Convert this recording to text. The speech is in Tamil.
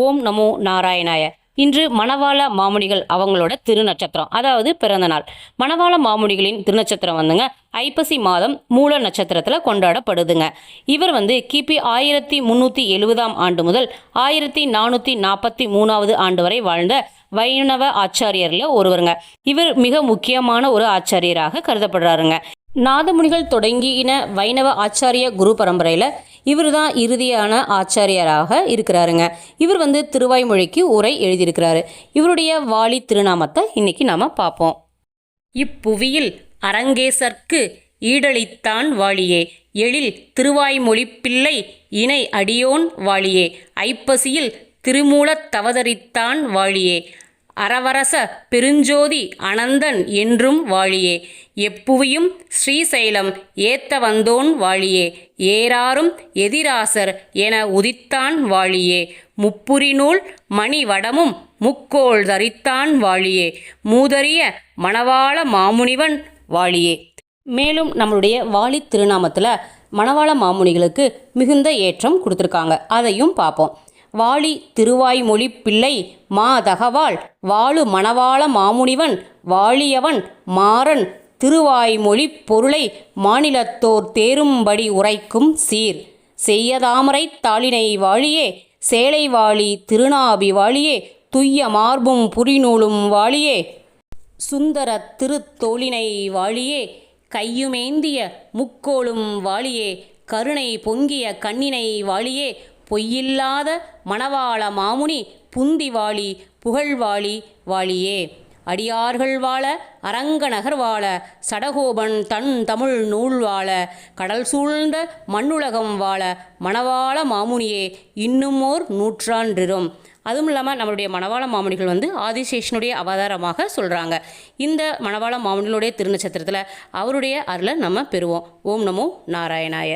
ஓம் நமோ நாராயணாய. இன்று மணவாள மாமுனிகள் அவங்களோட திருநட்சத்திரம் அதாவது பிறந்த நாள். மணவாள மாமுனிகளின் திருநட்சத்திரம் வந்துங்க ஐப்பசி மாதம் மூல நட்சத்திரத்தில் கொண்டாடப்படுதுங்க. இவர் வந்து கிபி ஆயிரத்தி முந்நூற்றி எழுபதாம் ஆண்டு முதல் ஆயிரத்தி நானூற்றி நாற்பத்தி மூணாவது ஆண்டு வரை வாழ்ந்த வைணவ ஆச்சாரியரில் ஒருவருங்க. இவர் மிக முக்கியமான ஒரு ஆச்சாரியராக கருதப்படுறாருங்க. நாதமுனிகள் தொடங்கின வைணவ ஆச்சாரிய குரு பரம்பரையில் இவர் தான் இறுதியான ஆச்சாரியராக இருக்கிறாருங்க. இவர் வந்து திருவாய்மொழிக்கு உரை எழுதியிருக்கிறாரு. இவருடைய வாலி திருநாமத்தை இன்னைக்கு நாம பார்ப்போம். இப்புவியில் அரங்கேசர்க்கு ஈடளித்தான் வாழியே எழில் திருவாய்மொழி பிள்ளை இணை அடியோன் வாழியே ஐப்பசியில் திருமூலத் தவதரித்தான் வாழியே அரவரச பெருஞ்சோதி அனந்தன் என்றும் வாழியே. எப்புவியும் ஸ்ரீசைலம் ஏத்த வந்தோன் வாழியே. ஏராரும் எதிராசர் என உதித்தான் வாழியே. முப்புரிநூல் மணி வடமும் முக்கோள் தரித்தான் வாழியே. மூதறிய மணவாள மாமுனிவன் வாழியே. மேலும் நம்மளுடைய வாலி திருநாமத்தில் மணவாள மாமுனிகளுக்கு மிகுந்த ஏற்றம் கொடுத்துருக்காங்க. அதையும் பார்ப்போம். வாளி திருவாய்மொழி பிள்ளை மா தகவாள் வாழு மணவாள மாமுனிவன் வாழியவன் மாறன் திருவாய்மொழி பொருளை மாநிலத்தோர் தேரும்படி உரைக்கும் சீர். செய்யதாமரை தாளினை வாழியே சேலை வாழி திருநாபி வாழியே துய்ய மார்பும் புரிநூலும் வாழியே சுந்தர திருத்தோளினை வாழியே கையுமேந்திய முக்கோளும் வாழியே கருணை பொங்கிய கண்ணினை வாழியே பொய்யில்லாத மணவாள மாமுனி புந்தி வாழி புகழ்வாழி வாழியே அடியார்கள் வாழ அரங்கநகர் வாழ சடகோபன் தன் தமிழ் நூல் வாழ கடல் சூழ்ந்த மண்ணுலகம் வாழ மணவாள மாமுனியே இன்னுமோர் நூற்றாண்டிரும். அதுவும் இல்லாமல் நம்மளுடைய மணவாள மாமுனிகள் வந்து ஆதிசேஷனுடைய அவதாரமாக சொல்கிறாங்க இந்த மணவாள மாமுனிகளுடைய திருநட்சத்திரத்தில் அவருடைய அருளை நம்ம பெறுவோம். ஓம் நமோ நாராயணாய.